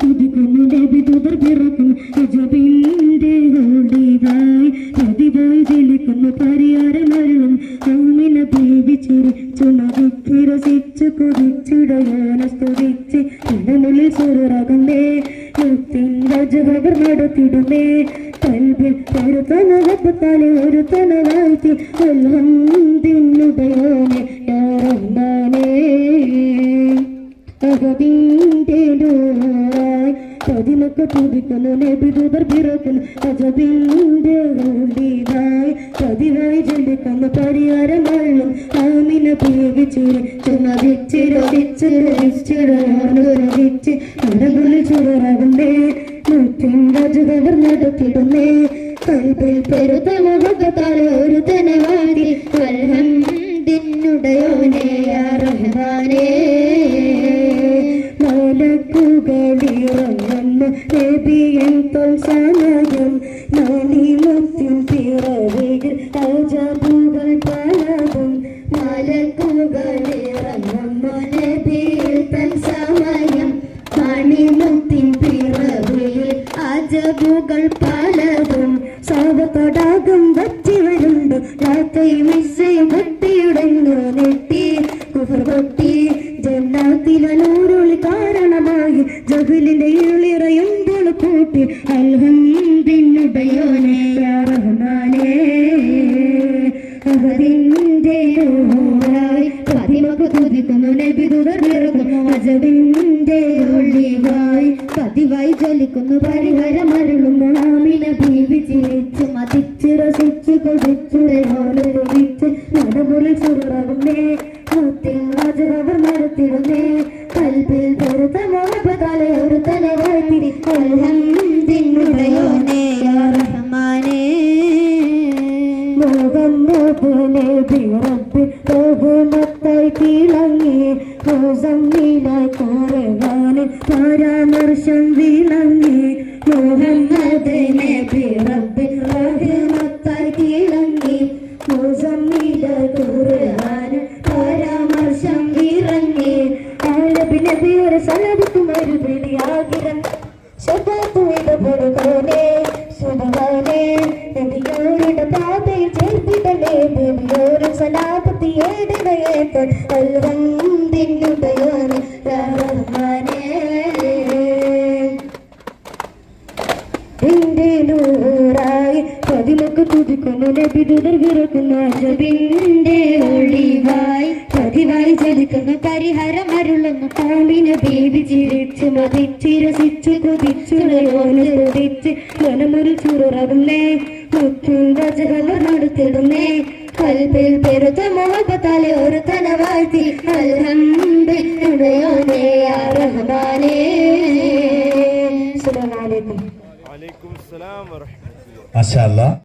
തുതിക്കുന്നു നബി തുതർ പിറക്കുന്നു അജബിന്റെ ഹോളിതായി പ്രതിപോയി ജലിക്കുന്നു പരിഹാരമരുളും അമ്മിന ബീവിച്ചിരിച്ചു മതിച്ച് രസിച്ചു കൊതിച്ചിടയോന സ്തുതിച്ച് ഇടനുള്ളിൽ സുരകണ്ടേ മുത്തിൻ രജകർ നടത്തിടുമേ കൽവിൽ ഒരു തനവത്താലെ ഒരു തനവാഴ്ത്തി അൽഹംദിനുടയോനെ യാറഹ്മാനേ അഹദിന്റെ നൂറായി പതിനൊക്കെ തുതിക്കുന്നു നബിദൂതർ പിറക്കുന്നു അജബിന്റെ ഉള്ളിതായി പതിവായി ജലിക്കുന്നു പരിഹാരം വെള്ളം ആമിന പീവിച്ചിരി ചുമതിച്ച് രസിച്ച് രസിച്ചിടച്ച് നടകളിൽ ചുടറകുന്നേ നൂറ്റിൻ നടത്തിടുന്നേ. കൽപ്പിൽ പെരുത്ത മുഖത്താലെ ഒരു തനവാടി അൽഹംദിനുടയോനെ യാ റഹ്മാനേ. മലക്കുകളിറങ്ങുന്നു തൊൽ തൻ സമയം രാത്രി മിസ്സയും വട്ടിയുടങ്ങു നെട്ടി കൂട്ടി അൽഹംദിനുടയോനെ യാ റഹ്മാനേ. അഹദിന്റെ നൂറായി പതിമക്ക് തുതിക്കുന്നു നബി തുടർന്നിറങ്ങുന്നു അജബിന്റെ ഒളിവായി പതിവായി ജ്വലിക്കുന്നു. പരിഹരമരുളുന്നു ആമിന ബീവി ചിരിച്ചു മതിച്ച് രസിച്ച് കൊതിച്ചുടയോലൊഴിച്ച് നടമുള്ളിൽ സുറകുന്നേ മുത്തിൽ രാജകവർ നടത്തിടുന്നേ. കൽപ്പിൽ പെരുത്ത ഒരു റബ്ബി ബഹുമത്തായി തിളങ്ങി മുസമ്മിലായി കുറവാന് പരാമർശം വിളങ്ങി. മുഹമ്മദിനെ റബ്ബി ബഹുമത്തായി തിളങ്ങി മുസമ്മിലായി കുറവാന് പരാമർശം ഇറങ്ങി ആലപിനെ പേര് സലബത്തും ഒരു പിടിയാകിരം ശബ്ദത്തു ഇടപെടുകോനെ നബിയോരുടെ പാതയിൽ ചേർത്തിടലേ നബിയോര് സലാപത്തി ഏടനയേത്തൻ അൽഹംദിനുടയോനെ റഹ്മാനേ എന്റെ നൂറായി പതിമൊക്കെ തുതിക്കുന്നു നബി ദുതർ വിറക്കുന്നു. അജബിന്റെ ഒളിവായി പതിവായി ചലിക്കുന്നു. പരിഹാരം അരുളുന്നു. കാമിന ബേബി ചിരിച്ചു മതിച്ച് രസിച്ചു കൊതിച്ചു സ്തുതിച്ച് മനമൊരു ചുറകുന്നേ മുത്തും രജകവർ നടത്തിടുന്നേ കൽപ്പിൽ പെരുത്ത മോഹത്താലെ ഒരു തനവാഴ്ത്തി. വാഴ്ത്തി യാ റഹ്മാനേ. അസ്സലാമു അലൈക്കും വറഹ്മത്തുള്ളാഹി മാഷാ അല്ലാ